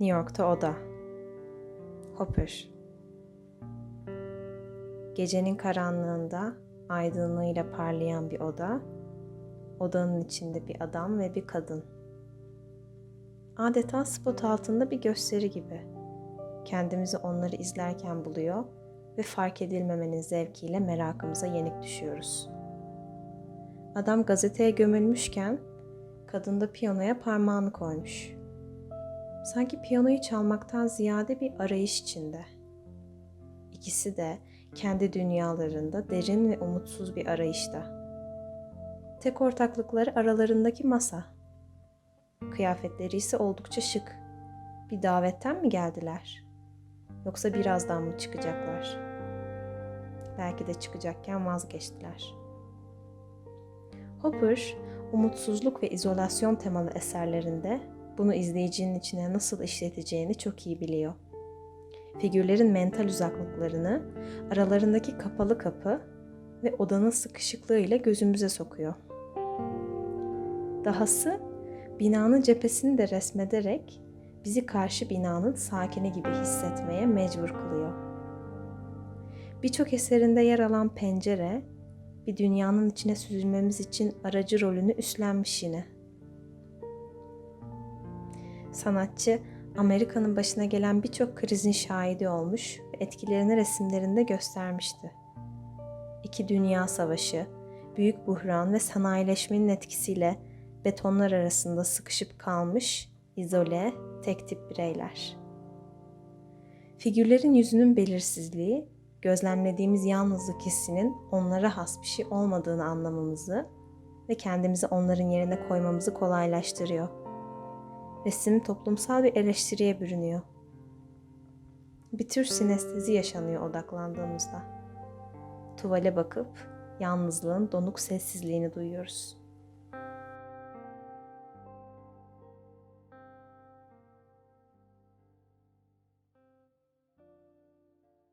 New York'ta oda. Hopper. Gecenin karanlığında aydınlığıyla parlayan bir oda. Odanın içinde bir adam ve bir kadın. Adeta spot altında bir gösteri gibi. Kendimizi onları izlerken buluyor ve fark edilmemenin zevkiyle merakımıza yenik düşüyoruz. Adam gazeteye gömülmüşken kadın da piyanoya parmağını koymuş. Sanki piyanoyu çalmaktan ziyade bir arayış içinde. İkisi de kendi dünyalarında derin ve umutsuz bir arayışta. Tek ortaklıkları aralarındaki masa. Kıyafetleri ise oldukça şık. Bir davetten mi geldiler? Yoksa birazdan mı çıkacaklar? Belki de çıkacakken vazgeçtiler. Hopper, umutsuzluk ve izolasyon temalı eserlerinde bunu izleyicinin içine nasıl işleteceğini çok iyi biliyor. Figürlerin mental uzaklıklarını aralarındaki kapalı kapı ve odanın sıkışıklığıyla gözümüze sokuyor. Dahası binanın cephesini de resmederek bizi karşı binanın sakini gibi hissetmeye mecbur kılıyor. Birçok eserinde yer alan pencere, bir dünyanın içine süzülmemiz için aracı rolünü üstlenmiş yine. Sanatçı, Amerika'nın başına gelen birçok krizin şahidi olmuş ve etkilerini resimlerinde göstermişti. İki Dünya Savaşı, büyük buhran ve sanayileşmenin etkisiyle betonlar arasında sıkışıp kalmış, izole, tek tip bireyler. Figürlerin yüzünün belirsizliği, gözlemlediğimiz yalnızlık hissinin onlara has bir şey olmadığını anlamamızı ve kendimizi onların yerine koymamızı kolaylaştırıyor. Resim toplumsal bir eleştiriye bürünüyor. Bir tür sinestezi yaşanıyor odaklandığımızda. Tuvale bakıp yalnızlığın donuk sessizliğini duyuyoruz.